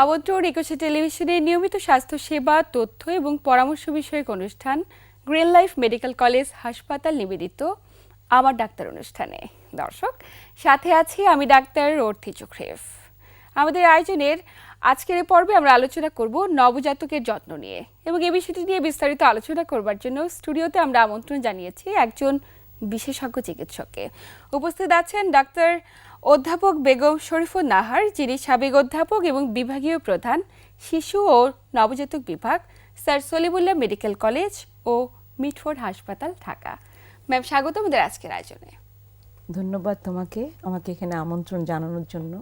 আমন্ত্রণ একুশে টেলিভিশনে নিয়মিত স্বাস্থ্য সেবা তথ্য এবং পরামর্শ বিষয়ক অনুষ্ঠান গ্রিন লাইফ মেডিকেল কলেজ হাসপাতাল নিবেদিত আমার ডাক্তার অনুষ্ঠানে। দর্শক, সাথে আছি আমি ডাক্তার অর্থি চোখরেফ আমাদের আয়োজনের আজকের এই পর্বে আমরা আলোচনা করব নবজাতকের যত্ন নিয়ে এবং এই বিষয়টি নিয়ে বিস্তারিত আলোচনা করবার জন্য স্টুডিওতে আমরা আমন্ত্রণ জানিয়েছি একজন বিশেষজ্ঞ চিকিৎসককে উপস্থিত আছেন ডাক্তার অধ্যাপক বেগম শরীফুল নাহার যিনি সাবেক অধ্যাপক এবং বিভাগীয় প্রধান শিশু ও নবজাতক বিভাগ স্যার সলিমুল্লাহ মেডিকেল কলেজ ও মিটফোর্ড হাসপাতাল ঢাকা। ম্যাম স্বাগত আমাদের আজকের আয়োজনে। ধন্যবাদ তোমাকে আমাকে এখানে আমন্ত্রণ জানানোর জন্য।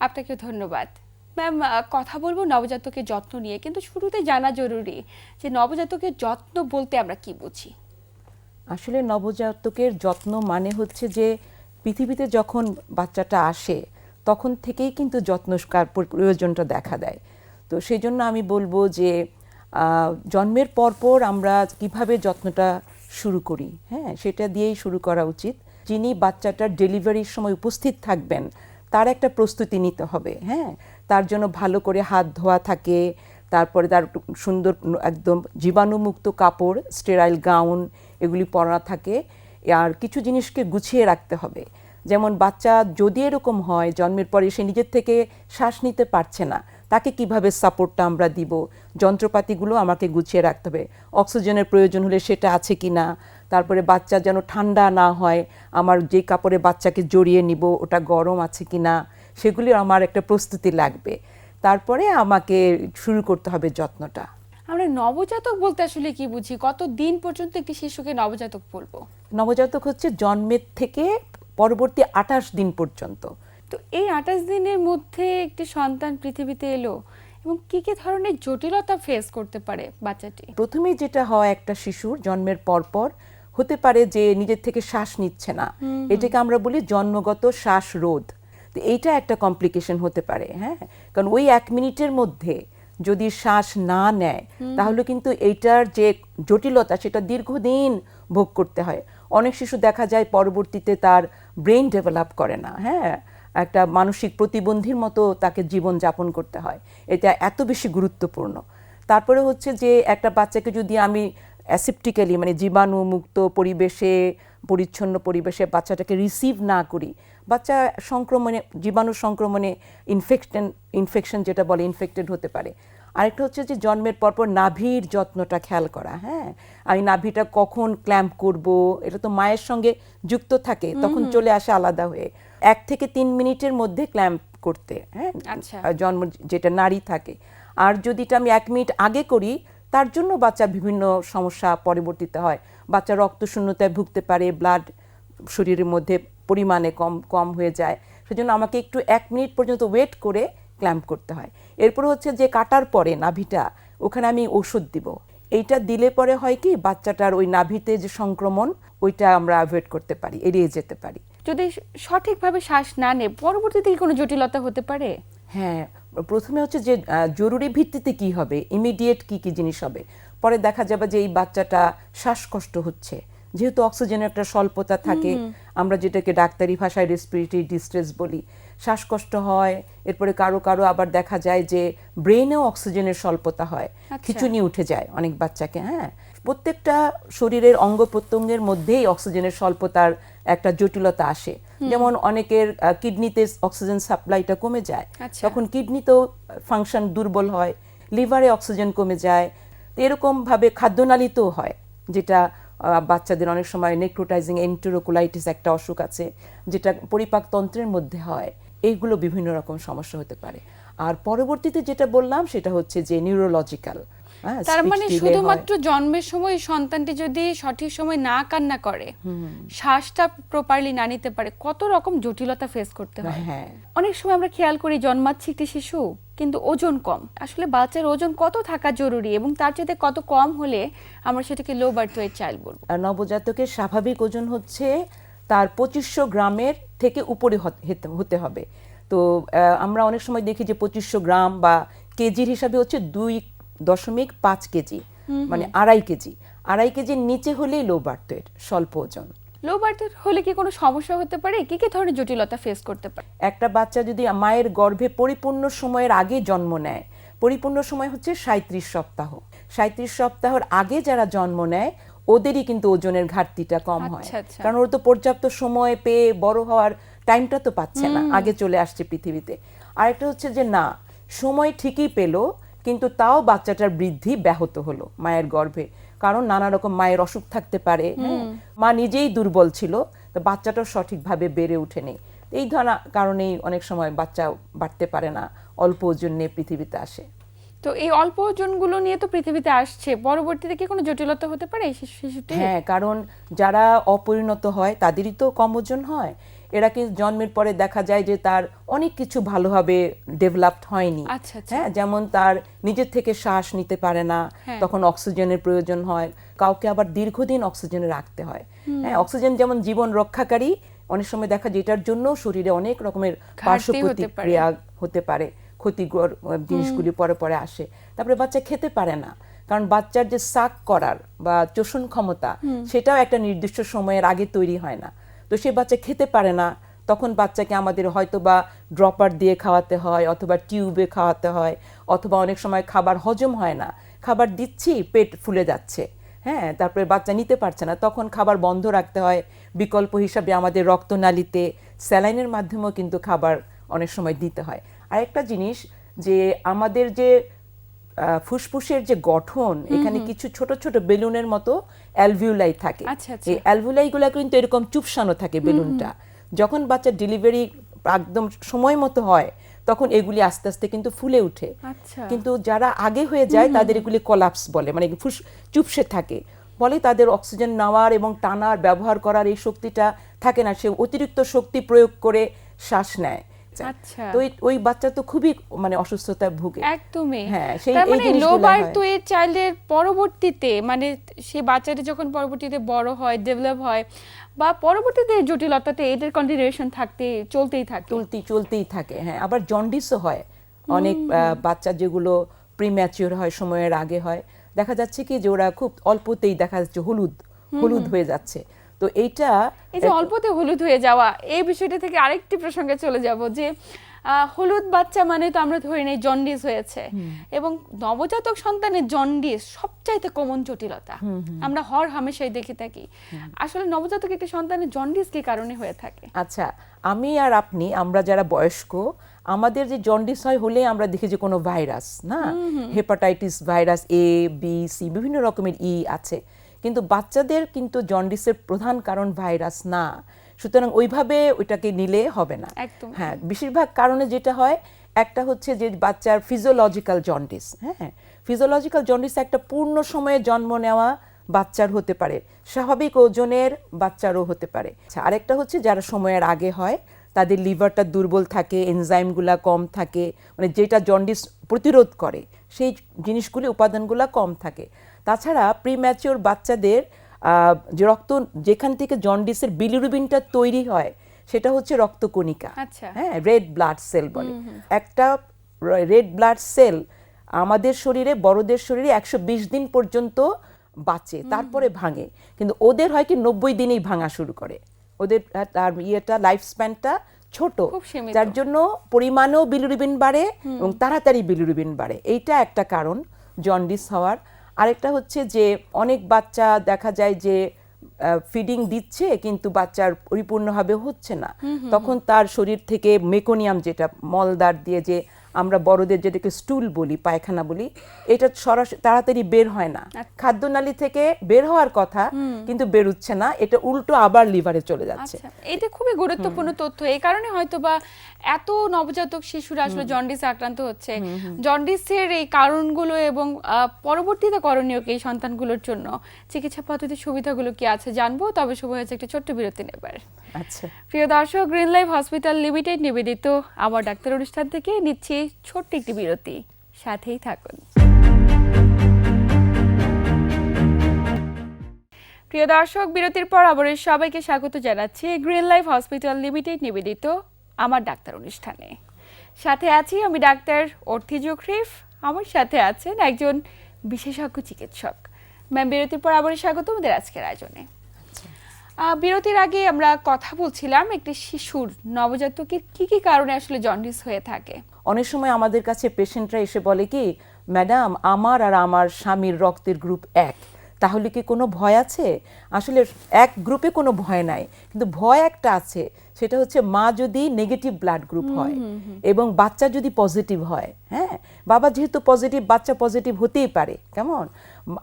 আপনাকে ধন্যবাদ। ম্যাম কথা বলব নবজাতকের যত্ন নিয়ে কিন্তু শুরুতে জানা জরুরি যে নবজাতকের যত্ন বলতে আমরা কি বুঝি? আসলে নবজাতকের যত্ন মানে হচ্ছে যে পৃথিবীতে যখন বাচ্চাটা আসে, তখন থেকেই কিন্তু যত্নকার প্রয়োজনটা দেখা দেয়। তো সেই জন্য আমি বলব যে জন্মের পরপর আমরা কীভাবে যত্নটা শুরু করি হ্যাঁ? সেটা দিয়েই শুরু করা উচিত। যিনি বাচ্চাটার ডেলিভারির সময় উপস্থিত থাকবেন, তার একটা প্রস্তুতি নিতে হবে হ্যাঁ? তার জন্য ভালো করে হাত ধোয়া থাকে, তারপরে তার সুন্দর, একদম জীবাণুমুক্ত কাপড়, স্টেরাইল গাউন, এগুলি পরা থাকে। আর কিছু জিনিসকে গুছিয়ে রাখতে হবে। যেমন বাচ্চা যদি এরকম হয়, জন্মের পরে সে নিজের থেকে শ্বাস নিতে পারছে না, তাকে কীভাবে সাপোর্টটা আমরা দিব? যন্ত্রপাতিগুলো আমাকে গুছিয়ে রাখতে হবে। অক্সিজেনের প্রয়োজন হলে সেটা আছে কি না? তারপরে বাচ্চা যেন ঠান্ডা না হয়, আমার যে কাপড়ে বাচ্চাকে জড়িয়ে নিব, ওটা গরম আছে কি না? সেগুলি আমার একটা প্রস্তুতি লাগবে। তারপরে আমাকে শুরু করতে হবে যত্নটা। আমরা নবজাতক বলতে আসলে কি বুঝি? কত দিন পর্যন্ত একটি শিশুকে নবজাতক বলব? নবজাতক হচ্ছে জন্মের থেকে পরবর্তী আঠাশ দিন পর্যন্ত। তো এই আঠাশ দিনের মধ্যে একটি সন্তান পৃথিবীতে এলো এবং কি কি ধরনের জটিলতা ফেস করতে পারে বাচ্চাটি? প্রথমেই যেটা হয় একটা শিশুর জন্মের পরপর হতে পারে যে নিজের থেকে শ্বাস নিচ্ছে না। এটাকে আমরা বলি জন্মগত শ্বাসরোধ। তো এইটা একটা কমপ্লিকেশন হতে পারে হ্যাঁ? কারণ ওই এক মিনিটের মধ্যে যদি শ্বাস না নেয় তাহলে কিন্তু এইটার যে জটিলতা সেটা দীর্ঘদিন ভোগ করতে হয়। অনেক শিশু দেখা যায় পরবর্তীতে তার ব্রেন ডেভেলপ করে না হ্যাঁ? একটা মানসিক প্রতিবন্ধীর মতো তাকে জীবন যাপন করতে হয়। এটা এত বেশি গুরুত্বপূর্ণ। তারপরে হচ্ছে যে একটা বাচ্চাকে যদি আমি অ্যাসেপ্টিক্যালি মানে জীবাণুমুক্ত পরিবেশে পরিচ্ছন্ন পরিবেশে বাচ্চাটাকে রিসিভ না করি বাচ্চা সংক্রমণে জীবাণু সংক্রমণে ইনফেকশন ইনফেকশন যেটা বলে ইনফেক্টেড হতে পারে। আরেকটা হচ্ছে যে জন্মের পরপর নাভির যত্নটা খেয়াল করা হ্যাঁ? আমি নাভিটা কখন ক্ল্যাম্প করব? এটা তো মায়ের সঙ্গে যুক্ত থাকে তখন চলে আসে আলাদা হয়ে। এক থেকে তিন মিনিটের মধ্যে ক্ল্যাম্প করতে হ্যাঁ? আচ্ছা। জন্ম যেটা নারী থাকে। আর যদি এটা আমি এক মিনিট আগে করি তার জন্য বাচ্চা বিভিন্ন সমস্যা পরবর্তীতে হয়। বাচ্চা রক্ত শূন্যতায় ভুগতে পারে ব্লাড শরীরের মধ্যে পরিমাণে কম কম হয়ে যায়। সেজন্য আমাকে একটু এক মিনিট পর্যন্ত ওয়েট করে ক্ল্যাম্প করতে হয়। এরপর হচ্ছে যে কাটার পরে নাভিটা ওখানে আমি ওষুধ দিব। এইটা দিলে পরে হয় কি বাচ্চাটার ওই নাভিতে যে সংক্রমণ ওইটা আমরা অ্যাভয়েড করতে পারি এড়িয়ে যেতে পারি। যদি সঠিকভাবে শ্বাস না নেয় পরবর্তীতে কি কোনো জটিলতা হতে পারে? হ্যাঁ প্রথমে হচ্ছে যে জরুরি ভিত্তিতে কি হবে? ইমিডিয়েট কি কি জিনিস হবে? পরে দেখা যাবে যে এই বাচ্চাটা শ্বাসকষ্ট হচ্ছে। যেহেতু অক্সিজেনের একটা স্বল্পতা থাকে আমরা যেটাকে ডাক্তারি ভাষায় রেসপিরেটরি ডিস্ট্রেস বলি শ্বাসকষ্ট হয় এরপরে কারও কারও আবার দেখা যায় যে ব্রেনেও অক্সিজেনের স্বল্পতা হয় আচ্ছা। খিচুনি উঠে যায় অনেক বাচ্চাকে হ্যাঁ প্রত্যেকটা শরীরের অঙ্গ প্রত্যঙ্গের মধ্যেই অক্সিজেনের স্বল্পতার একটা জটিলতা আসে যেমন অনেকের কিডনিতে অক্সিজেন সাপ্লাইটা কমে যায় আচ্ছা। তখন কিডনিতেও ফাংশন দুর্বল হয় লিভারে অক্সিজেন কমে যায় এরকমভাবে খাদ্যনালীতেও হয় যেটা বাচ্চাদের অনেক সময় নেক্রোটাইজিং এন্টেরোকোলাইটিস একটা অসুখ আছে, যেটা পরিপাকতন্ত্রের মধ্যে হয়। এইগুলো বিভিন্ন রকম সমস্যা হতে পারে। আর পরবর্তীতে যেটা বললাম, সেটা হচ্ছে যে নিউরোলজিক্যাল তার মানে শুধুমাত্র জন্মের সময় সন্তানটি যদি সঠিক সময় না কান্না করে শ্বাসটা প্রপারলি না নিতে পারে কত রকম জটিলতা ফেস করতে হয়। হ্যাঁ। অনেক সময় আমরা খেয়াল করি জন্মাচ্ছে একটি শিশু কিন্তু ওজন কম। আসলে বাচ্চার ওজন কত থাকা জরুরি এবং তার চাইতে কত কম হলে আমরা সেটাকে লো বার্থ ওয়েট চাইল্ড বলব। নবজাতকের স্বাভাবিক ওজন হচ্ছে তার পঁচিশশো গ্রামের থেকে উপরে হত- হবে। তো আমরা অনেক সময় দেখি যে পঁচিশশো গ্রাম বা কেজির হিসাবে হচ্ছে দুই দশমিক পাঁচ কেজি মানে আড়াই কেজি। আড়াই কেজির নিচে হলেই লো বার্থ ওয়েট স্বল্প ওজন। লো বার্থ হলে কি কোনো সমস্যা হতে পারে? কি কি ধরনের জটিলতা ফেস করতে পারে? একটা বাচ্চা যদি মায়ের গর্ভে পরিপূর্ণ সময়ের আগে জন্ম নেয় পরিপূর্ণ সময় হচ্ছে সাঁত্রিশ সপ্তাহ। সাঁত্রিশ সপ্তাহের আগে যারা জন্ম নেয় ওদেরই কিন্তু ওজনের ঘাটতিটা কম হয়। আচ্ছা, আচ্ছা। কারণ ওরা তো পর্যাপ্ত সময় পেয়ে বড় হওয়ার টাইমটা তো পাচ্ছে না আগে চলে আসছে পৃথিবীতে। আরেকটা হচ্ছে যে না সময় ঠিকই পেল কিন্তু তাও বাচ্চাটার বৃদ্ধি ব্যাহত হলো মায়ের গর্ভে। কারণ নানা রকম মায়ের অসুখ থাকতে পারে হ্যাঁ? মা নিজেই দুর্বল ছিল তো বাচ্চাটাও সঠিকভাবে বেড়ে ওঠেনি। এই ধরনের কারণেই অনেক সময় বাচ্চা বাড়তে পারে না অল্প ওজন নিয়ে পৃথিবীতে আসে। তো এই অল্প ওজনগুলো নিয়ে তো পৃথিবীতে আসছে পরবর্তীতে কি কোনো জটিলতা হতে পারে শিশু- শিশুটি হ্যাঁ কারণ যারা অপরিণত হয় তাদেরই তো কম ওজন হয়। এরা কিন্তু জন্মের পরে দেখা যায় যে তার অনেক কিছু ভালোভাবে ডেভেলপড হয়নি। আচ্ছা, আচ্ছা। হ্যাঁ যেমন তার নিজের থেকে শ্বাস নিতে পারে না হ্যাঁ। তখন অক্সিজেনের প্রয়োজন হয় কাউকে আবার দীর্ঘদিন অক্সিজেনে রাখতে হয়। হ্যাঁ অক্সিজেন যেমন জীবন রক্ষাকারী অনেক সময় দেখা যায় এটার জন্য শরীরে অনেক রকমের পার্শ্ব হতে পারে। প্রতিক্রিয়া হতে পারে ক্ষতিকর জিনিসগুলি পরে পরে আসে। তারপরে বাচ্চা খেতে পারে না কারণ বাচ্চার যে সাক করার বা চোষণ ক্ষমতা সেটাও একটা নির্দিষ্ট সময়ের আগে তৈরি হয় না। তো সে বাচ্চা খেতে পারে না। তখন বাচ্চাকে আমাদের হয়তো বা ড্রপার দিয়ে খাওয়াতে হয় অথবা টিউবে খাওয়াতে হয় অথবা অনেক সময় খাবার হজম হয় না। খাবার দিচ্ছি, পেট ফুলে যাচ্ছে। হ্যাঁ তারপরে বাচ্চা নিতে পারছে না। তখন খাবার বন্ধ রাখতে হয়। বিকল্প হিসাবে আমাদের রক্তনালীতে স্যালাইনের মাধ্যমেও কিন্তু খাবার অনেক সময় দিতে হয়। আরেকটা জিনিস যে আমাদের যে ফুসফুসের যে গঠন এখানে কিছু ছোট ছোট বেলুনের মতো অ্যালভিউলাই থাকে। আচ্ছা, আচ্ছা। এই অ্যালভিউলাইগুলো কিন্তু এরকম চুপসানো থাকে বেলুনটা। যখন বাচ্চা ডেলিভারি একদম সময় মতো হয় তখন এগুলি আস্তে আস্তে কিন্তু ফুলে ওঠে আচ্ছা। কিন্তু যারা আগে হয়ে যায় তাদের এগুলি কলাপস বলে মানে ফুস চুপসে থাকে। বলে তাদের অক্সিজেন নেওয়ার এবং টানার ব্যবহার করার এই শক্তিটা থাকে না। সে অতিরিক্ত শক্তি প্রয়োগ করে শ্বাস নেয়। আচ্ছা। তো ওই- বাচ্চা তো খুবই মানে ভুগে। একদমই। হ্যাঁ, সেই মানে লো বার্থ। ওয়েট চাইল্ডের পরবর্তীতে মানে সেই বাচ্চাটি যখন পরবর্তীতে বড় হয় ডেভেলপ হয় বা পরবর্তীতে জটিলতাতে এদের কন্টিনিউশন থাকতে চলতেই থাকে। চলতেই চলতেই থাকে হ্যাঁ। আবার জন্ডিসও হয়। অনেক বাচ্চা যেগুলো প্রিম্যাচিওর হয় সময়ের আগে হয়। দেখা যাচ্ছে কি যে ওরা খুব অল্পতেই দেখা যাচ্ছে হলুদ হলুদ হয়ে যাচ্ছে। তো এইটা এই যে অল্পতে হলুদ হয়ে যাওয়া এই বিষয়টা থেকে আরেকটি প্রসঙ্গে চলে যাব যে হলুদ বাচ্চা মানে তো আমরা ধরে নেই জন্ডিস হয়েছে। এবং নবজাতক সন্তানের জন্ডিস সবচাইতে কমন জটিলতা। আমরা হর হামেশাই দেখে থাকি। আসলে নবজাতক একটি সন্তানের জন্ডিস কি কারণে হয়ে থাকে? আচ্ছা আমি আর আপনি আমরা যারা বয়স্ক আমাদের যে জন্ডিস হয় হলে আমরা দেখি যে কোনো ভাইরাস না? Hepatitis virus A B C বিভিন্ন রকমের ই আছে। কিন্তু বাচ্চাদের কিন্তু জন্ডিসের প্রধান কারণ ভাইরাস না। সুতরাং ওইভাবে ওইটাকে নিলে হবে না। হ্যাঁ বেশিরভাগ কারণে যেটা হয় একটা হচ্ছে যে বাচ্চার ফিজিওলজিক্যাল জন্ডিস হ্যাঁ? ফিজিওলজিক্যাল জন্ডিস একটা পূর্ণ সময়ে জন্ম নেওয়া বাচ্চার হতে পারে। স্বাভাবিক ওজনের বাচ্চারও হতে পারে। আচ্ছা, আরেকটা হচ্ছে যারা সময়ের আগে হয় তাদের লিভারটা দুর্বল থাকে এনজাইমগুলা কম থাকে মানে যেটা জন্ডিস প্রতিরোধ করে সেই জিনিসগুলি উপাদানগুলা কম থাকে। তাছাড়া প্রিম্যাচিওর বাচ্চাদের যে রক্ত যেখান থেকে জন্ডিসের বিলিরুবিনটা তৈরি হয় সেটা হচ্ছে রক্তকণিকা। আচ্ছা। হ্যাঁ রেড ব্লাড সেল বলে। একটা রেড ব্লাড সেল আমাদের শরীরে বড়দের শরীরে একশো বিশ দিন পর্যন্ত বাঁচে তারপরে ভাঙে। কিন্তু ওদের হয় কি নব্বই দিনেই ভাঙা শুরু করে। ওদের তার ইয়েটা লাইফ স্প্যানটা ছোট। যার জন্য পরিমাণেও বিলিরুবিন বাড়ে এবং তাড়াতাড়ি বিলিরুবিন বাড়ে। এইটা একটা কারণ জন্ডিস হওয়ার। আরেকটা হচ্ছে যে অনেক বাচ্চা দেখা যায় যে ফিডিং দিচ্ছে কিন্তু বাচ্চার পরিপূর্ণভাবে হচ্ছে না। তখন তার শরীর থেকে মেকোনিয়াম যেটা মলদার দিয়ে যে আমরা বড়দের যেটাকে স্টুল বলি পায়খানা বলি এটা সরাসরি তাড়াতাড়ি বের হয় না। খাদ্যনালী থেকে বের হওয়ার কথা কিন্তু বেরোচ্ছে না এটা উল্টো আবার লিভারে চলে যাচ্ছে। আচ্ছা এটা খুবই গুরুত্বপূর্ণ তথ্য। এই কারণে হয়তো বা এত নবজাতক শিশুরা আসলে জন্ডিস আক্রান্ত হচ্ছে। জন্ডিসের এই কারণগুলো এবং পরবর্তীতে করণীয় কি এই সন্তানগুলোর জন্য? চিকিৎসা পদ্ধতির সুবিধাগুলো কি আছে জানব তবে শুভ হয়েছে একটা ছোট্ট বিরতি নেবার। আচ্ছা। প্রিয় দর্শক গ্রিন লাইফ হসপিটাল লিমিটেড নিবেদিত। আমার ডাক্তার অনুষ্ঠান থেকে নিচ্ছি ছোট্ট একটি বিরতি। সাথেই থাকুন। প্রিয় দর্শক, বিরতির পর আবার সবাইকে স্বাগত জানাচ্ছি গ্রিন লাইফ হসপিটাল লিমিটেড নিবেদিত আমার ডাক্তার অনুষ্ঠানে। সাথে আছি আমি ডাক্তার অর্থি জোখরিফ আমার সাথে আছেন একজন বিশেষজ্ঞ চিকিৎসক। ম্যাম, বিরতির পর আবার স্বাগত আমাদের আজকের আয়োজনে। বিরতির আগে আমরা কথা বলছিলাম একটি শিশুর নবজাতকের কি কি কারণে আসলে জন্ডিস হয়ে থাকে? অনেক সময় আমাদের কাছে পেশেন্টরা এসে বলে কি ম্যাডাম আমার আর আমার স্বামীর রক্তের গ্রুপ এক। তাহলে কি কোনো ভয় আছে? আসলে এক গ্রুপে কোনো ভয় নাই। কিন্তু ভয় একটা আছে সেটা হচ্ছে মা যদি নেগেটিভ ব্লাড গ্রুপ হয় এবং বাচ্চা যদি পজিটিভ হয় হ্যাঁ? বাবা যেহেতু পজিটিভ বাচ্চা পজিটিভ হতেই পারে কেমন?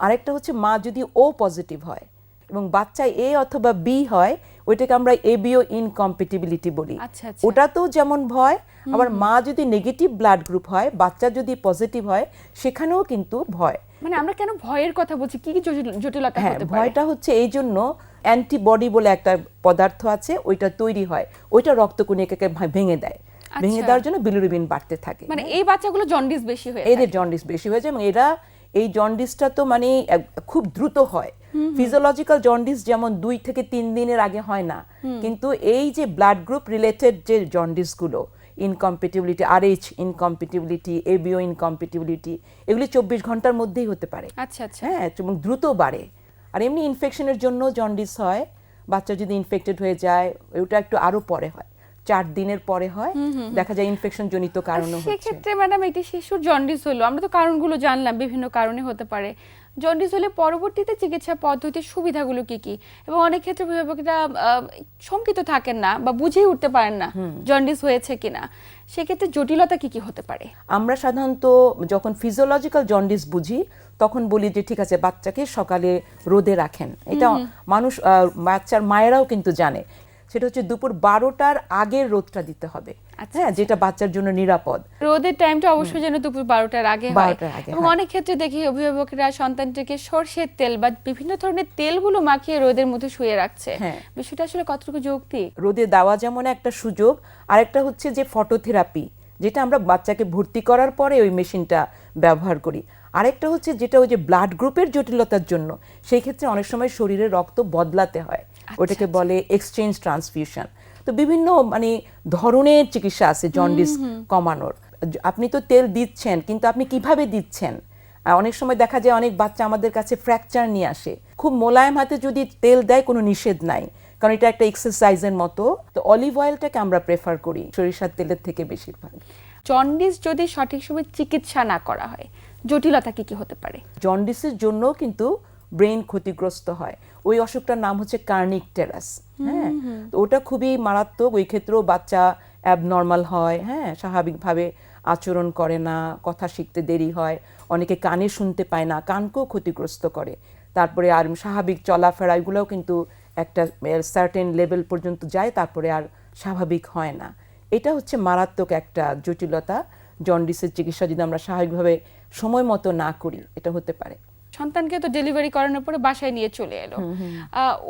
আরেকটা হচ্ছে মা যদি ও পজিটিভ হয় এবং বাচ্চা এ অথবা বি হয় ওইটাকে আমরা এবিও ইনকম্পিটিবিলিটি বলি। আচ্ছা, আচ্ছা। ওটাতেও যেমন ভয় আবার মা যদি নেগেটিভ ব্লাড গ্রুপ হয় বাচ্চা যদি পজিটিভ হয় সেখানেও কিন্তু ভয়। মানে আমরা কেন ভয়ের কথা বলছি? কি কি জটিলতা হ্যাঁ ভয়টা হচ্ছে এই জন্য অ্যান্টিবডি বলে একটা পদার্থ আছে ওইটা তৈরি হয়। ওইটা রক্তকণিকাকে ভেঙে দেয়। ভেঙে আচ্ছা। দেওয়ার জন্য বিলিরুবিন বাড়তে থাকে। মানে এই বাচ্চাগুলো জন্ডিস বেশি হয়ে এদের জন্ডিস বেশি হয়ে যায় এবং এরা এই জন্ডিসটা তো মানে খুব দ্রুত হয়। ফিজিওলজিক্যাল জন্ডিস যেমন দুই থেকে তিন দিনের আগে হয় না কিন্তু এই যে ব্লাড গ্রুপ রিলেটেড যে জন্ডিসগুলো incompatibility R H incompatibility ABO incompatibility এগুলি চব্বিশ ঘণ্টার মধ্যেই হতে পারে। আচ্ছা আচ্ছা। হ্যাঁ দ্রুত বাড়ে। আর এমনি ইনফেকশনের জন্য জন্ডিস হয় বাচ্চা যদি ইনফেক্টেড হয়ে যায় ওটা একটু আরও পরে হয়। চার দিনের পরে হয়। দেখা যায় ইনফেকশন জনিত কারণে হচ্ছে। সেক্ষেত্রে ম্যাডাম একটি শিশুর জন্ডিস হলো। আমরা তো কারণগুলো জানলাম বিভিন্ন কারণে হতে পারে। জন্ডিস হলে পরবর্তীতে চিকিৎসা পদ্ধতির সুবিধাগুলো কি কি? এবং অনেক ক্ষেত্রে অভিভাবকরা শঙ্কিত থাকেন না বা বুঝেই উঠতে পারেন না জন্ডিস হয়েছে কিনা। সেক্ষেত্রে জটিলতা কি কি হতে পারে? আমরা সাধারণত যখন ফিজিওলজিক্যাল জন্ডিস বুঝি তখন বলি যে ঠিক আছে বাচ্চাকে সকালে রোদে রাখেন। এটা মানুষ আহ, বাচ্চার মায়েরাও কিন্তু জানে। সেটা হচ্ছে দুপুর বারোটার আগের রোদটা দিতে হবে। আচ্ছা, হ্যাঁ যেটা বাচ্চার জন্য নিরাপদ। রোদের টাইমটা অবশ্যই যেন দুপুর বারোটার আগে হয়। এবং অনেক ক্ষেত্রে দেখি অভিভাবকরা সন্তানটিকে সর্ষের তেল বা বিভিন্ন ধরনের তেলগুলো মাখিয়ে রোদের মধ্যে শুয়ে রাখছে। হ্যাঁ। বিষয়টা আসলে কতটুকু যৌক্তিক? রোদে দেওয়া যেমন একটা সুযোগ আরেকটা হচ্ছে যে ফটোথেরাপি যেটা আমরা বাচ্চাকে ভর্তি করার পরে ওই মেশিনটা ব্যবহার করি। আরেকটা হচ্ছে যেটা ওই যে ব্লাড গ্রুপের জটিলতার জন্য সেই ক্ষেত্রে অনেক সময় শরীরে রক্ত বদলাতে হয়। ওটাকে বলে এক্সচেঞ্জ ট্রান্সফিউশন তো বিভিন্ন মানে ধরনের চিকিৎসা আছে জন্ডিস কমানোর। আপনি তো তেল দিচ্ছেন কিন্তু আপনি কীভাবে দিচ্ছেন? অনেক সময় দেখা যায় অনেক বাচ্চা আমাদের কাছে ফ্র্যাকচার নিয়ে আসে। খুব মোলায়েম হাতে যদি তেল দেয় কোনো নিষেধ নাই। কারণ এটা একটা এক্সারসাইজের মতো। তো অলিভ অয়েলটাকে আমরা প্রেফার করি সরিষার তেলের থেকে বেশিরভাগ। জন্ডিস যদি সঠিক সময় চিকিৎসা না করা হয় জটিলতা কি কি হতে পারে? জন্ডিসের জন্য কিন্তু ব্রেন ক্ষতিগ্রস্ত হয়। ওই অসুখটার নাম হচ্ছে কার্নিক টেরাস। হ্যাঁ? তো ওটা খুবই মারাত্মক ওই ক্ষেত্রেও বাচ্চা অ্যাবনর্মাল হয় হ্যাঁ? স্বাভাবিকভাবে আচরণ করে না কথা শিখতে দেরি হয় অনেকে কানে শুনতে পায় না কানকেও ক্ষতিগ্রস্ত করে। তারপরে আর স্বাভাবিক চলাফেরা এগুলোও কিন্তু একটা সার্টেন লেভেল পর্যন্ত যায় তারপরে আর স্বাভাবিক হয় না। এটা হচ্ছে মারাত্মক একটা জটিলতা। জন্ডিসের চিকিৎসা যদি আমরা স্বাভাবিকভাবে সময় মতো না করি এটা হতে পারে। সন্তানকে তো ডেলিভারি করানোর পরে বাসায় নিয়ে চলে এলো।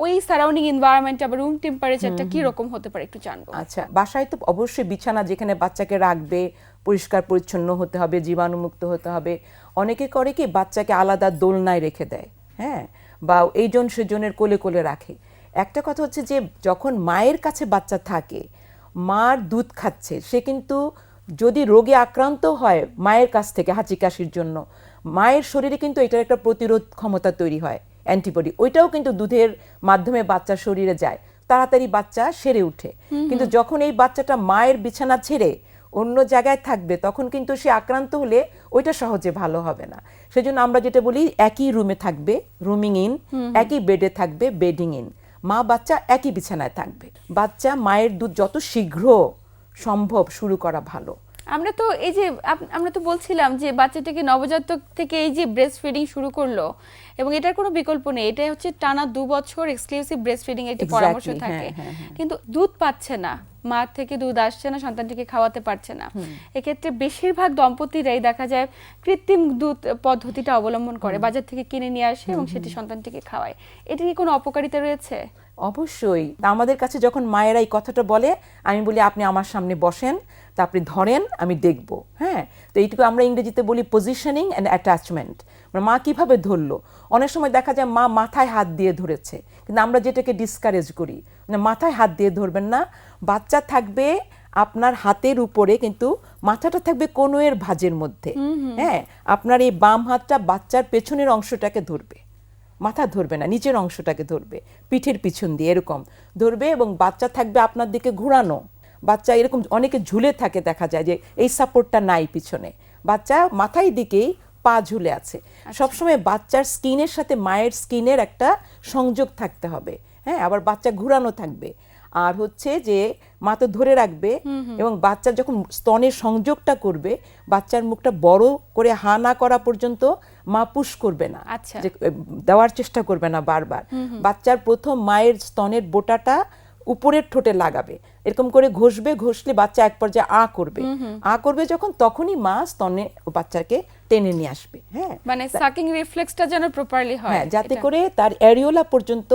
ওই সারাউন্ডিং এনভায়রনমেন্ট আবার রুম টেম্পারেচারটা কি রকম হতে পারে একটু জানব। আচ্ছা বাসায় তো অবশ্যই বিছানা যেখানে বাচ্চাকে রাখবে পরিষ্কার পরিচ্ছন্ন হতে হবে জীবাণুমুক্ত হতে হবে। অনেকে করে কি বাচ্চাকে আলাদা দোলনায় রেখে দেয় হ্যাঁ? বা এইজন সেজনের কোলে কোলে রাখে। একটা কথা হচ্ছে যে যখন মায়ের কাছে বাচ্চা থাকে মার দুধ খাচ্ছে সে কিন্তু যদি রোগে আক্রান্ত হয় মায়ের কাছ থেকে হাঁচি কাশির জন্য মায়ের শরীরে কিন্তু এটার একটা প্রতিরোধ ক্ষমতা তৈরি হয় অ্যান্টিবডি ওইটাও কিন্তু দুধের মাধ্যমে বাচ্চার শরীরে যায়। তাড়াতাড়ি বাচ্চা সেরে উঠে। কিন্তু যখন এই বাচ্চাটা মায়ের বিছানা ছেড়ে অন্য জায়গায় থাকবে তখন কিন্তু সে আক্রান্ত হলে ওইটা সহজে ভালো হবে না। সেজন্য আমরা যেটা বলি একই রুমে থাকবে রুমিং ইন একই বেডে থাকবে বেডিং ইন মা বাচ্চা একই বিছানায় থাকবে। বাচ্চা মায়ের দুধ যত শীঘ্র সম্ভব শুরু করা ভালো। আমরা তো এই যে আমরা তো বলছিলাম যে বাচ্চাটাকে নবজাতক থেকে এই যে ব্রেস্ট ফিডিং শুরু করল এবং এটার কোনো বিকল্প নেই। এটা হচ্ছে টানা দু বছর এক্সক্লুসিভ ব্রেস্ট ফিডিং একটি পরামর্শ হ্যাঁ, থাকে। হ্যাঁ, হ্যাঁ। কিন্তু দুধ পাচ্ছে না মা থেকে দুধ আসছে না সন্তানটিকে খাওয়াতে পারছে না। এক্ষেত্রে বেশিরভাগ দম্পতিরাই দেখা যায় কৃত্রিম দুধ পদ্ধতিটা অবলম্বন করে বাজার থেকে কিনে নিয়ে আসে এবং সেটি সন্তানটিকে খাওয়ায়। এটি কি কোনো অপকারিতা রয়েছে? অবশ্যই। আমাদের কাছে যখন মায়েরা এই কথাটা বলে আমি বলি আপনি আমার সামনে বসেন। তা আপনি ধরেন আমি দেখব। হ্যাঁ? তো এইটুকু আমরা ইংরেজিতে বলি পজিশনিং অ্যান্ড অ্যাটাচমেন্ট মানে মা কীভাবে ধরলো? অনেক সময় দেখা যায় মা মাথায় হাত দিয়ে ধরেছে কিন্তু আমরা যেটাকে ডিসকারেজ করি মানে মাথায় হাত দিয়ে ধরবেন না। বাচ্চা থাকবে আপনার হাতের উপরে কিন্তু মাথাটা থাকবে কনুয়ের ভাঁজের মধ্যে। হ্যাঁ? আপনার এই বাম হাতটা বাচ্চার পেছনের অংশটাকে ধরবে। মাথা ধরবে না নিচের অংশটাকে ধরবে পিঠের পিছন দিয়ে এরকম। ধরবে এবং বাচ্চা থাকবে আপনার দিকে ঘোরানো। বাচ্চা এরকম অনেকে ঝুলে থাকে দেখা যায় যে এই সাপোর্টটা নাই পিছনে। বাচ্চা মাথায় দিকেই পা ঝুলে আছে। সবসময় বাচ্চার স্কিনের সাথে মায়ের স্কিনের একটা সংযোগ থাকতে হবে। হ্যাঁ আবার বাচ্চা ঘুরানো থাকবে। আর হচ্ছে যে মা তো ধরে রাখবে এবং বাচ্চা যখন স্তনের সংযোগটা করবে বাচ্চার মুখটা বড় করে হা না করা পর্যন্ত মা পুশ করবে না। আচ্ছা। দেওয়ার চেষ্টা করবে না বারবার। বাচ্চার প্রথম মায়ের স্তনের বোটাটা উপরের ঠোঁটে লাগাবে। এরকম করে ঘষবে ঘষলে বাচ্চা এক পর্যায়ে আ করবে। আ করবে যখন তখনই মা স্তনে বাচ্চাকে টেনে নিয়ে আসবে। হ্যাঁ? মানে সাকিং রিফ্লেক্সটা যেন প্রপারলি হয় হ্যাঁ যাতে করে তার অ্যারিওলা পর্যন্ত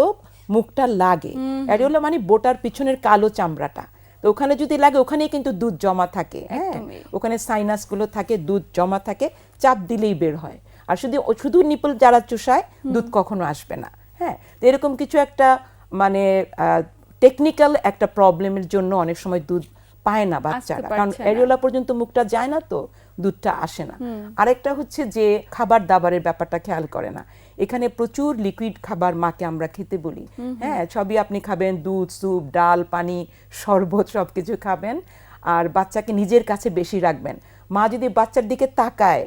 মুখটা লাগে। অ্যারিওলা মানে বোটার পিছনের কালো চামড়াটা। তো ওখানে যদি লাগে ওখানেই কিন্তু দুধ জমা থাকে হ্যাঁ। ওখানে সাইনাসগুলো থাকে দুধ জমা থাকে চাপ দিলেই বের হয়। আর শুধু শুধু নিপল যারা চুষায় দুধ কখনো আসবে না হ্যাঁ? তো এরকম কিছু একটা মানে টেকনিক্যাল একটা প্রবলেমের জন্য অনেক সময় দুধ পায় না বাচ্চারা। কারণ। অ্যারিওলা পর্যন্ত মুখটা যায় না তো দুধটা আসে না। আরেকটা হচ্ছে যে খাবার দাবারের ব্যাপারটা খেয়াল করে না। এখানে প্রচুর লিকুইড খাবার মাকে আমরা খেতে বলি। হ্যাঁ সবই আপনি খাবেন দুধ স্যুপ ডাল পানি শরবত সব কিছু খাবেন। আর বাচ্চাকে নিজের কাছে বেশি রাখবেন। মা যদি বাচ্চার দিকে তাকায়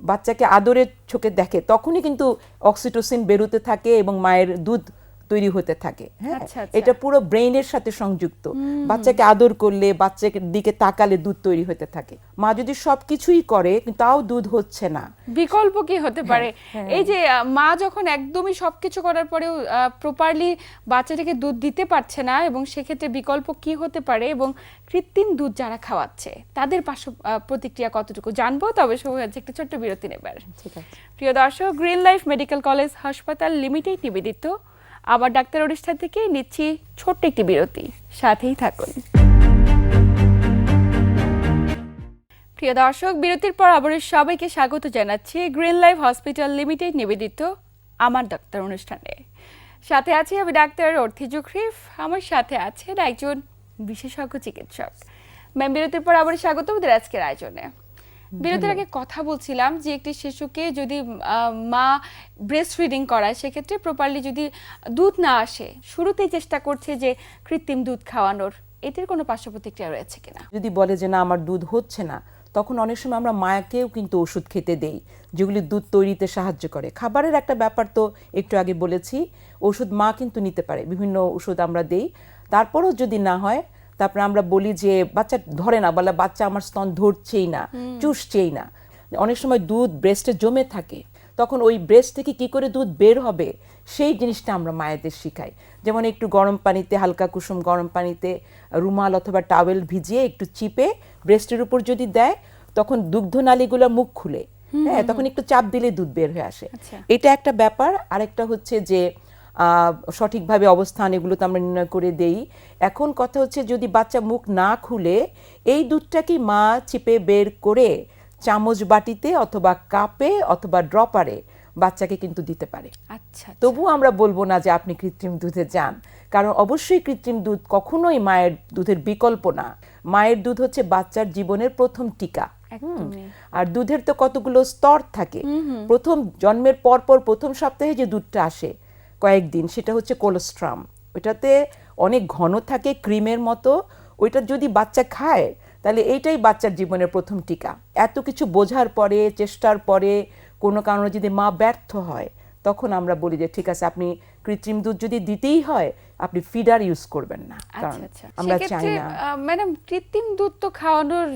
বাচ্চাকে আদরের চোখে দেখে তখনই কিন্তু অক্সিটোসিন বেরোতে থাকে এবং মায়ের দুধ তৈরি হতে থাকে হ্যাঁ? আচ্ছা, আচ্ছা। এটা পুরো ব্রেইনের সাথে সংযুক্ত। বাচ্চাকে আদর করলে বাচ্চাকে দিকে তাকালে দুধ তৈরি হতে থাকে। মা যদি সবকিছুই করে তাও দুধ হচ্ছে না। বিকল্প কি হতে পারে? হ্যাঁ। এই যে মা যখন একদমই সবকিছু করার পরেও প্রপারলি বাচ্চাটাকে দুধ দিতে পারছে না এবং সেক্ষেত্রে বিকল্প কি হতে পারে? এবং কৃত্রিম দুধ যারা খাওয়াচ্ছে তাদের পার্শ্ব আহ, প্রতিক্রিয়া কতটুকু? জানব তবে সময় হচ্ছে একটা ছোট্ট বিরতি নেবার। ঠিক আছে। প্রিয় দর্শক গ্রিন লাইফ মেডিকেল কলেজ হাসপাতাল লিমিটেড নিবেদিত। আবার ডাক্তার অনুষ্ঠান থেকে নিচ্ছি ছোট্ট একটি বিরতি। সাথেই থাকুন। প্রিয় দর্শক, বিরতির পর আবার সবাইকে স্বাগত জানাচ্ছি গ্রিন লাইফ হসপিটাল লিমিটেড নিবেদিত আমার ডাক্তার অনুষ্ঠানে। সাথে আছি আমি ডাক্তার অর্থি জুখরিফ আমার সাথে আছেন একজন বিশেষজ্ঞ চিকিৎসক। ম্যাম, বিরতির পর আবার স্বাগত আমাদের আজকের আয়োজনে। বিরতির আগে কথা বলছিলাম যে একটি শিশুকে যদি মা ব্রেস্ট ফিডিং করায় সেক্ষেত্রে প্রপারলি যদি দুধ না আসে শুরুতেই চেষ্টা করছে যে কৃত্রিম দুধ খাওয়ানোর। এটির কোনো পার্শ্ব প্রতিক্রিয়া রয়েছে কিনা? যদি বলে যে না আমার দুধ হচ্ছে না তখন অনেক সময় আমরা মায়াকেও কিন্তু ওষুধ খেতে দেই যেগুলি দুধ তৈরিতে সাহায্য করে। খাবারের একটা ব্যাপার তো একটু আগে বলেছি ওষুধ মা কিন্তু নিতে পারে বিভিন্ন ওষুধ আমরা দেই। তারপরও যদি না হয় তারপরে আমরা বলি যে বাচ্চা ধরে না বলে বাচ্চা আমার স্তন ধরছেই না চুষছেই না। অনেক সময় দুধ ব্রেস্টে জমে থাকে তখন ওই ব্রেস্ট থেকে কি করে দুধ বের হবে? সেই জিনিসটা আমরা মায়েদের শিখাই। যেমন একটু গরম পানিতে হালকা কুসুম গরম পানিতে রুমাল অথবা টাওয়েল ভিজিয়ে একটু চিপে ব্রেস্টের উপর যদি দেয় তখন দুগ্ধনালীগুলো মুখ খুলে। হ্যাঁ তখন একটু চাপ দিলে দুধ বের হয়ে আসে। আচ্ছা। এটা একটা ব্যাপার। আরেকটা হচ্ছে যে সঠিকভাবে অবস্থান এগুলো তো আমরা নির্ণয় করে দেই। এখন কথা হচ্ছে যদি বাচ্চা মুখ না খুলে এই দুধটা কি মা চিপে বের করে চামচ বাটিতে অথবা কাপে অথবা ড্রপারে বাচ্চাকে কিন্তু দিতে পারে? আচ্ছা তবু আমরা বলব না যে আপনি কৃত্রিম দুধে যান। কারণ অবশ্যই কৃত্রিম দুধ কখনোই মায়ের দুধের বিকল্প না। মায়ের দুধ হচ্ছে বাচ্চার জীবনের প্রথম টিকা। আর দুধের তো কতগুলো স্তর থাকে। প্রথম জন্মের পর পর প্রথম সপ্তাহে যে দুধটা আসে কয়েকদিন সেটা হচ্ছে কোলেস্ট্রাম। ওইটাতে অনেক ঘন থাকে ক্রিমের মতো। ওইটা যদি বাচ্চা খায় তাহলে এইটাই বাচ্চার জীবনের প্রথম টিকা। এত কিছু বোঝার পরে চেষ্টার পরে কোনো কারণে যদি মা ব্যর্থ হয় তখন আমরা বলি যে ঠিক আছে আপনি কৃত্রিম দুধ যদি দিতেই হয় আপনি ফিডার ইউজ করবেন না। কারণ আচ্ছা। আচ্ছা আমরা চাই না। ম্যাডাম কৃত্রিম দুধ তো খাওয়ানোর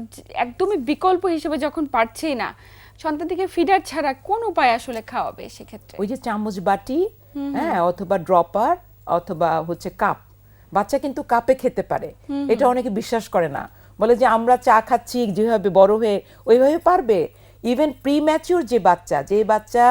একদমই বিকল্প হিসেবে যখন পারছেই না সন্তানটিকে ফিডার ছাড়া কোন উপায় আসলে খাওয়াবে সেক্ষেত্রে? ওই যে চামচ বাটি হ্যাঁ অথবা ড্রপার অথবা হচ্ছে কাপ বাচ্চা কিন্তু কাপে খেতে পারে। এটা অনেকে বিশ্বাস করে না। বলে যে আমরা চা খাচ্ছি যেভাবে বড় হয়ে ওইভাবে পারবে? ইভেন প্রি ম্যাচিওর যে বাচ্চা যে বাচ্চা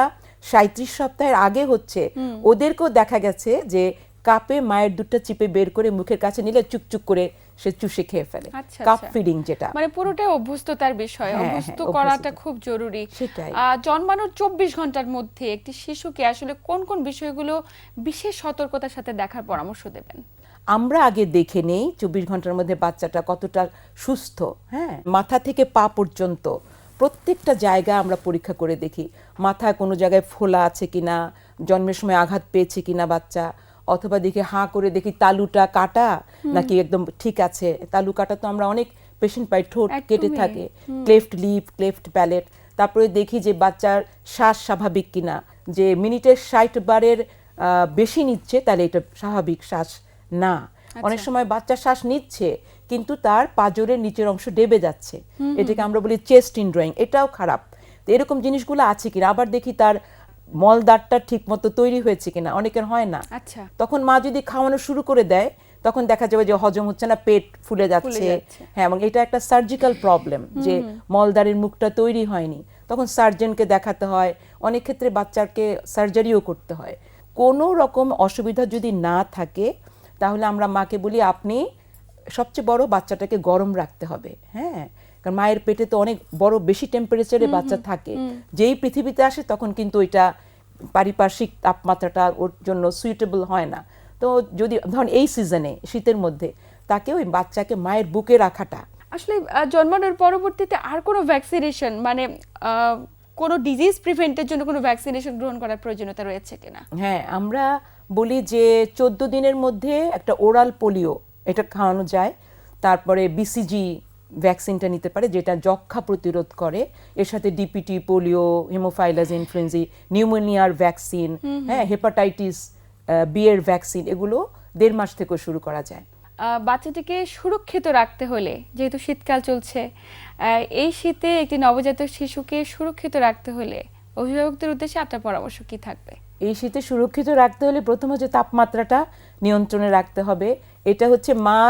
সাঁত্রিশ সপ্তাহের আগে হচ্ছে ওদেরকেও দেখা গেছে যে কাপে মায়ের দুধটা চিপে বের করে মুখের কাছে নিলে চুকচুক করে সে চুষে খেয়ে ফেলে। আচ্ছা, কাপ আচ্ছা। ফিডিং যেটা। মানে পুরোটাই অভ্যস্ততার বিষয় হ্যাঁ, অভ্যস্ত হ্যাঁ, করাটা খুব জরুরি। সেটাই। জন্মানোর চব্বিশ ঘণ্টার মধ্যে একটি শিশুকে আসলে কোন কোন বিষয়গুলো বিশেষ সতর্কতার সাথে দেখার পরামর্শ দেবেন? আমরা আগে দেখে নেই চব্বিশ ঘণ্টার মধ্যে বাচ্চাটা কতটা সুস্থ হ্যাঁ? মাথা থেকে পা পর্যন্ত প্রত্যেকটা জায়গা আমরা পরীক্ষা করে দেখি। মাথায় কোনো জায়গায় ফোলা আছে কিনা জন্মের সময় আঘাত পেয়েছে কিনা বাচ্চা অথবা দেখি হাঁ করে দেখি তালুটা কাটা নাকি একদম ঠিক আছে। তালু কাটা তো আমরা অনেক পেশেন্ট পাই ঠোঁট কেটে থাকে। ক্লেফট লিপ ক্লেফট প্যালেট তারপরে দেখি যে বাচ্চার শ্বাস স্বাভাবিক কিনা। যে মিনিটের ষাট বারের আহ, বেশি নিচ্ছে তাহলে এটা স্বাভাবিক শ্বাস না। অনেক সময় বাচ্চা শ্বাস নিচ্ছে কিন্তু তার পাজরের নিচের অংশ ডেবে যাচ্ছে। এটাকে আমরা বলি চেস্ট ইন ড্রয়িং এটাও খারাপ। এরকম জিনিসগুলো আছে কিনা? আবার দেখি তার মলদারটা ঠিক মতো তৈরি হয়েছে কিনা অনেকের হয় না। আচ্ছা। তখন মা যদি খাওয়ানো শুরু করে দেয় তখন দেখা যাবে যে হজম হচ্ছে না পেট ফুলে যাচ্ছে। যাচ্ছে। হ্যাঁ এবং এটা একটা সার্জিক্যাল প্রবলেম যে মলদারের মুখটা তৈরি হয়নি। তখন সার্জনকে দেখাতে হয়। অনেক ক্ষেত্রে বাচ্চাকে সার্জারিও করতে হয়। কোনো রকম অসুবিধা যদি না থাকে তাহলে আমরা মাকে বলি আপনি সবচেয়ে বড় বাচ্চাটাকে গরম রাখতে হবে। হ্যাঁ কারণ মায়ের পেটে তো অনেক বড় বেশি টেম্পারেচারে বাচ্চা থাকে। যেই পৃথিবীতে আসে তখন কিন্তু ওইটা পারিপার্শ্বিক তাপমাত্রাটা ওর জন্য সুইটেবল হয় না। তো যদি ধরুন এই সিজনে শীতের মধ্যে তাকে ওই বাচ্চাকে মায়ের বুকে রাখাটা। আসলে জন্মানোর পরবর্তীতে আর কোনো ভ্যাকসিনেশন মানে কোনো ডিজিজ প্রিভেন্টের জন্য কোনো ভ্যাকসিনেশন গ্রহণ করার প্রয়োজনীয়তা রয়েছে কিনা? হ্যাঁ আমরা বলি যে চোদ্দ দিনের মধ্যে একটা ওরাল পোলিও এটা খাওয়ানো যায়। তারপরে বিসিজি ভ্যাকসিনটা নিতে পারে যেটা যক্ষা প্রতিরোধ করে। এর সাথে ডিপিটি পোলিও হেমোফাইলাস ইনফ্লুয়েঞ্জি নিউমোনিয়ার ভ্যাকসিন হ্যাঁ হেপাটাইটিস বি এর ভ্যাকসিন এগুলো দেড় মাস থেকে শুরু করা যায়। বাচ্চাটিকে সুরক্ষিত রাখতে হলে যেহেতু শীতকাল চলছে এই শীতে একটি নবজাতক শিশুকে সুরক্ষিত রাখতে হলে অভিভাবকদের উদ্দেশ্যে আপনার পরামর্শ কি থাকবে? এই শীতে সুরক্ষিত রাখতে হলে প্রথম হচ্ছে তাপমাত্রাটা নিয়ন্ত্রণে রাখতে হবে। এটা হচ্ছে মা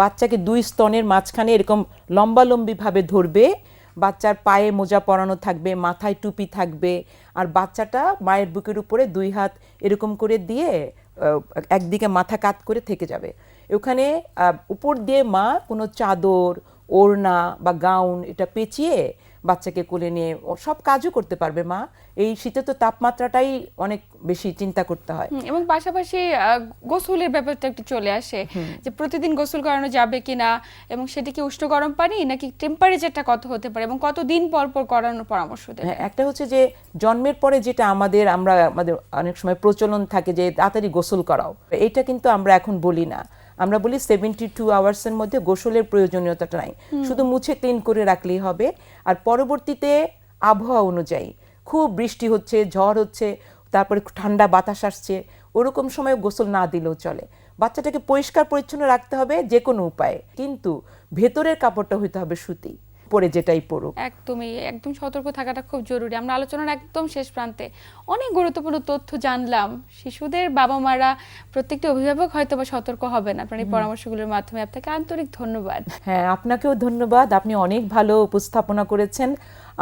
বাচ্চাকে দুই স্তনের মাঝখানে এরকম লম্বালম্বিভাবে ধরবে, বাচ্চার পায়ে মোজা পরানো থাকবে, মাথায় টুপি থাকবে, আর বাচ্চাটা মায়ের বুকের উপরে দুই হাত এরকম করে দিয়ে একদিকে মাথা কাত করে থেকে যাবে। ওখানে উপর দিয়ে মা কোনো চাদর, ওড়না বা গাউন এটা পেঁচিয়ে বাচ্চাকে কোলে নিয়ে সব কাজও করতে পারবে মা। এই শীতে তো তাপমাত্রাটাই অনেক বেশি চিন্তা করতে হয়। এবং পাশাপাশি গোসলের ব্যাপারটা একটু চলে আসে। যে প্রতিদিন গোসল করানো যাবে কিনা এবং সেটি কি উষ্ণ গরম পানি নাকি টেম্পারেচারটা কত হতে পারে এবং কতদিন পর পর করানোর পরামর্শ দেবে হ্যাঁ একটা হচ্ছে যে জন্মের পরে যেটা আমাদের আমরা আমাদের অনেক সময় প্রচলন থাকে যে তাড়াতাড়ি গোসল করাও। এটা কিন্তু আমরা এখন বলি না। আমরা বলি সেভেন্টি টু আওয়ার্সের মধ্যে গোসলের প্রয়োজনীয়তাটা নাই। শুধু মুছে ক্লিন করে রাখলেই হবে। আর পরবর্তীতে আবহাওয়া অনুযায়ী খুব বৃষ্টি হচ্ছে ঝড় হচ্ছে তারপরে ঠান্ডা বাতাস আসছে ওরকম সময় গোসল না দিলেও চলে। বাচ্চাটাকে পরিষ্কার পরিচ্ছন্ন রাখতে হবে যে কোনো উপায়ে। কিন্তু ভেতরের কাপড়টা হইতে হবে সুতি। পরে যেটাই পড়ুক। একদমই একদম সতর্ক থাকাটা খুব জরুরি। আমরা আলোচনার একদম শেষ প্রান্তে। অনেক গুরুত্বপূর্ণ তথ্য জানলাম। শিশুদের বাবা মারা প্রত্যেকটি অভিভাবক হয়তো বা সতর্ক হবেন। আপনার এই পরামর্শগুলোর মাধ্যমে আপনাকে আন্তরিক ধন্যবাদ। হ্যাঁ আপনাকেও ধন্যবাদ। আপনি অনেক ভালো উপস্থাপনা করেছেন।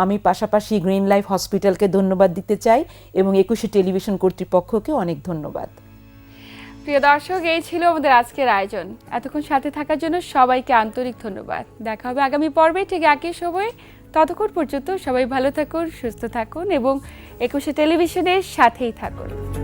আমি পাশাপাশি গ্রিন লাইফ হসপিটালকে ধন্যবাদ দিতে চাই এবং একুশে টেলিভিশন কর্তৃপক্ষকে অনেক ধন্যবাদ। প্রিয় দর্শক, এই ছিল আমাদের আজকের আয়োজন। এতক্ষণ সাথে থাকার জন্য সবাইকে আন্তরিক ধন্যবাদ। দেখা হবে আগামী পর্বে ঠিক একই সময়ে। ততক্ষণ পর্যন্ত সবাই ভালো থাকুন, সুস্থ থাকুন এবং একুশে টেলিভিশনের সাথেই থাকুন।